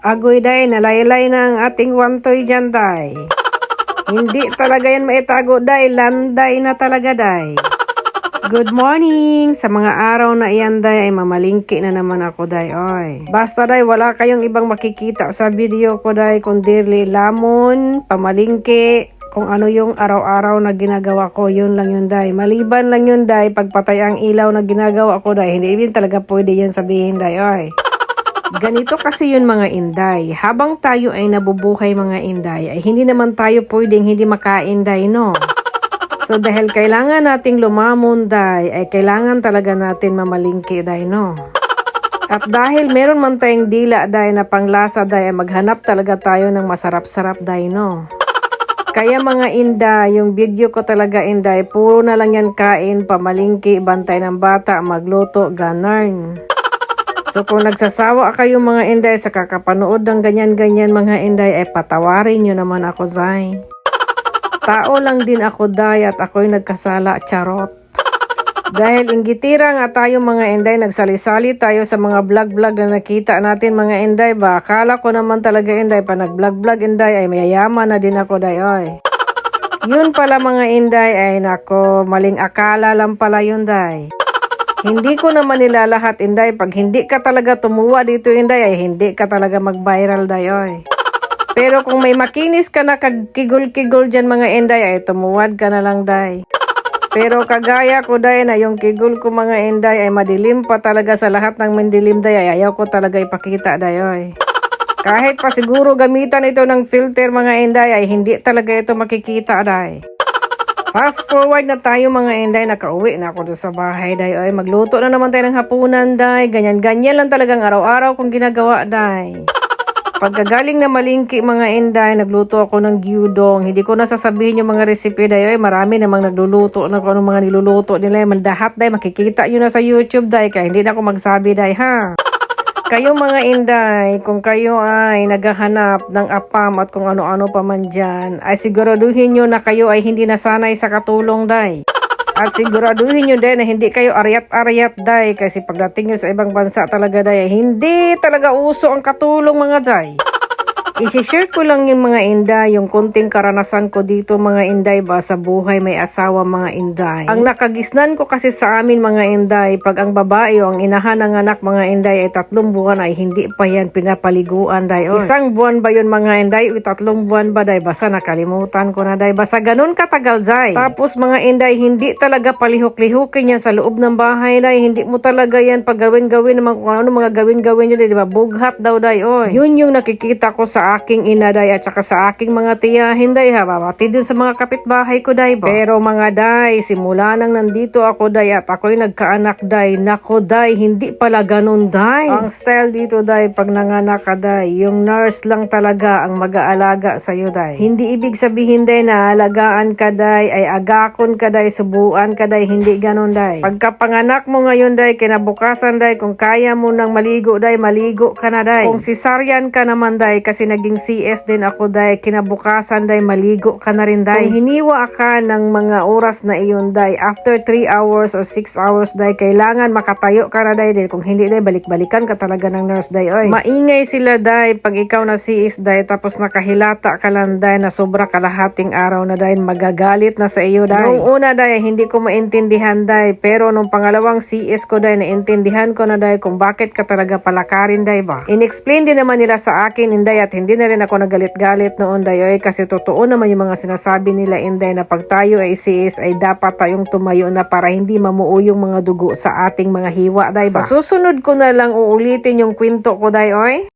Agoy day, nalaylay na ang ating wantoy dyan day. Hindi talaga yan maitago day, landay na talaga day. Good morning! Sa mga araw na iyan day ay mamalingki na naman ako day oy. Basta day wala kayong ibang makikita sa video ko day kundi lamon, pamalingki, kung ano yung araw-araw na ginagawa ko, yun lang yun day. Maliban lang yun day, pagpatay ang ilaw na ginagawa ko day, hindi din talaga pwede yan sabihin day oy. Ganito kasi yun mga inday. Habang tayo ay nabubuhay mga inday, ay hindi naman tayo pwedeng hindi makain day, no? So dahil kailangan nating lumamon day, ay kailangan talaga natin mamalingki day, no? At dahil meron man tayong dila day na panglasa day, ay maghanap talaga tayo ng masarap-sarap day, no? Kaya mga inday, yung video ko talaga inday, puro na lang yan kain, pamalingki, bantay ng bata, magluto, ganarn. So kung nagsasawa kayo mga inday sa kakapanood ng ganyan-ganyan mga inday, ay patawarin nyo naman ako, Zay. Tao lang din ako, Day, at ako'y nagkasala, charot. Dahil inggitira nga tayo mga inday, nagsali-sali tayo sa mga vlog-vlog na nakita natin mga inday ba? Akala ko naman talaga inday, pa nag-vlog-vlog inday ay mayayaman na din ako, Day, oy. Yun pala mga inday ay nako, maling akala lang pala yun, Day. Hindi ko naman nilalahat, Inday. Pag hindi ka talaga tumuwa dito, Inday, ay hindi ka talaga mag-viral, Day, oy. Pero kung may makinis ka na kagkigol-kigol dyan, mga Inday, ay tumuwad ka na lang, Day. Pero kagaya ko, Day, na yung kigol ko, mga Inday, ay madilim pa talaga sa lahat ng mandilim, Day, ay ayaw ko talaga ipakita, Day, oy. Kahit pa siguro gamitan ito ng filter, mga Inday, ay hindi talaga ito makikita, Day. Fast forward na tayo mga inday, nakauwi na ako sa bahay, day. Ay, magluto na naman tayo ng hapunan, day. Ganyan-ganyan lang talagang araw-araw kong ginagawa, day. Pagkagaling na malingki mga inday, nagluto ako ng gyudong. Hindi ko na sasabihin yung mga recipe, day. Ay, marami namang nagluluto na kung anong mga niluluto nila. Maldahat, day. Makikita yun na sa YouTube, day. Kaya hindi na ako magsabi, day, ha? Kayo mga inday, kung kayo ay naghahanap ng apam at kung ano-ano pa man dyan, ay siguraduhin nyo na kayo ay hindi nasanay sa katulong day. At siguraduhin nyo din na hindi kayo aryat-aryat day kasi pagdating nyo sa ibang bansa talaga day, ay hindi talaga uso ang katulong mga day. Isishare ko lang yung mga inday, yung konting karanasan ko dito mga inday ba sa buhay may asawa mga inday. Ang nakagisnan ko kasi sa amin mga inday, pag ang babae o ang inahan ng anak mga inday ay tatlong buwan ay hindi pa yan pinapaliguan day. Oy. Isang buwan ba yun mga inday o tatlong buwan ba day? Basta nakalimutan ko na day. Basta ganun katagal day. Tapos mga inday, hindi talaga palihok-lihokin yan sa loob ng bahay day. Hindi mo talaga yan pag gawin-gawin naman kung ano mga gawin-gawin nyo day. Diba? Bughat daw day. Oy. Yun yung nakikita ko sa aking inaday at saka sa aking mga tiyahin day ha. Babati dun sa mga kapitbahay ko day. Pero mga day, simula nang nandito ako day at ako'y nagkaanak day. Nako day, hindi pala ganun day. Ang style dito day, pag nanganak ka day, yung nurse lang talaga ang mag-aalaga sa'yo day. Hindi ibig sabihin day na alagaan ka day, ay agakon ka day, subuan ka day, hindi ganun day. Pagkapanganak mo ngayon day, kinabukasan day, kung kaya mo nang maligo day, maligo ka na day. Kung cesarean ka naman day, kasi naging CS din ako day, kinabukasan day, maligo ka na rin day. Kung hiniwa ka ng mga oras na iyon day, after 3 hours or 6 hours day, kailangan makatayo ka na day, day. Kung hindi day, balik-balikan ka talaga ng nurse day. Oy. Maingay sila day, pag ikaw na CS day, tapos nakahilata ka lang day, na sobra kalahating araw na day, magagalit na sa iyo day. Noong una day, hindi ko maintindihan day, pero nung pangalawang CS ko day, naintindihan ko na day kung bakit ka talaga palakarin day ba. In-explain din naman nila sa akin, inday, at hindi na rin ako nagalit-galit noon day, oy, kasi totoo naman yung mga sinasabi nila inday na pag tayo ay CS ay dapat tayong tumayo na para hindi mamuo yung mga dugo sa ating mga hiwa day ba. Sa susunod ko na lang uulitin yung kwento ko day, oy.